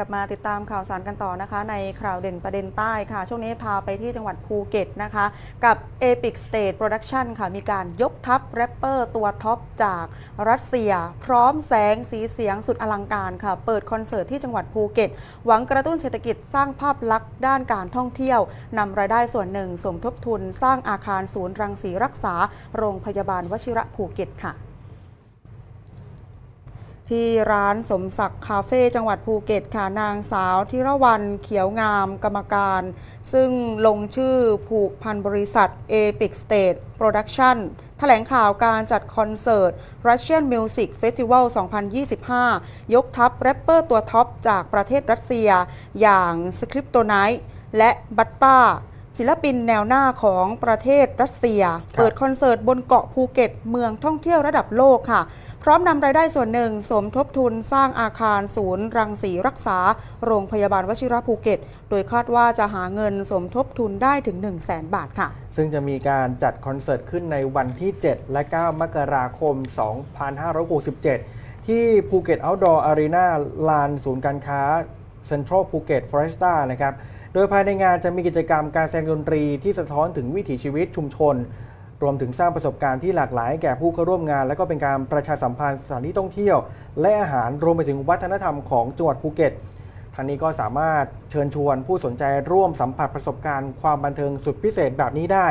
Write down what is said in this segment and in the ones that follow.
กลับมาติดตามข่าวสารกันต่อนะคะ ในข่าวเด่นประเด็นใต้ค่ะ ช่วงนี้พาไปที่จังหวัดภูเก็ตนะคะ กับ Epic Stage Production ค่ะ มีการยกทัพแรปเปอร์ตัวท็อปจากรัสเซีย พร้อมแสงสีเสียงสุดอลังการค่ะ เปิดคอนเสิร์ตที่จังหวัดภูเก็ต หวังกระตุ้นเศรษฐกิจสร้างภาพลักษณ์ด้านการท่องเที่ยวนำรายได้ส่วนหนึ่งสมทบทุน สร้างอาคารศูนย์รังสีรักษา โรงพยาบาลวชิระภูเก็ตค่ะ ที่ร้านสมศักดิ์คาเฟ่จังหวัดภูเก็ตค่ะนางสาวธิรวรรณเขียวงามกรรมการ ซึ่งลงชื่อผูกพันบริษัท Epic State Production แถลงข่าวการจัดคอนเสิร์ต Russian Music Festival 2025 ยกทัพแรปเปอร์ตัวท็อปจากประเทศรัสเซีย อย่าง s c r i p t o n i t e และบัตตาศิลปินแนวหน้าของประเทศรัสเซีย เปิดคอนเสิร์ตบนเกาะภูเก็ต เมืองท่องเที่ยวระดับโลกค่ะ พร้อมนำรายได้ส่วนหนึ่ง สมทบทุนสร้างอาคารศูนย์ รังสีรักษา โรงพยาบาลวชิระภูเก็ต โดยคาดว่าจะหาเงินสมทบทุนได้ถึง 1 0 0 0 0แสนบาทค่ะ ซึ่งจะมีการจัดคอนเสิร์ตขึ้นในวันที่ 7 และ 9 มกราคม 2567 ที่ภูเก็ต Outdoor Arena ลานศูนย์การค้าเซ็นทรัลภูเก็ตฟอเรสต้านะครับโดยภายในงานจะมีกิจกรรมการแสดงดนตรีที่สะท้อนถึงวิถีชีวิตชุมชน รวมถึงสร้างประสบการณ์ที่หลากหลายแก่ผู้เข้าร่วมงาน และก็เป็นการประชาสัมพันธ์สถานที่ท่องเที่ยว และอาหารรวมไปถึงวัฒนธรรมของจังหวัดภูเก็ตทางนี้ก็สามารถเชิญชวนผู้สนใจร่วมสัมผัสประสบการณ์ความบันเทิงสุดพิเศษแบบนี้ได้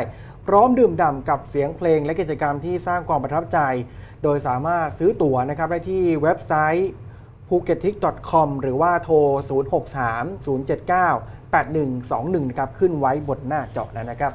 พร้อมดื่มด่ำกับเสียงเพลงและกิจกรรมที่สร้างความประทับใจ โดยสามารถซื้อตั๋วนะครับได้ที่เว็บไซต์ p h u k e t i c c o m หรือว่าโทร 063 079 8121 นะครับ ขึ้นไว้บนหน้าจอแล้วนะครับ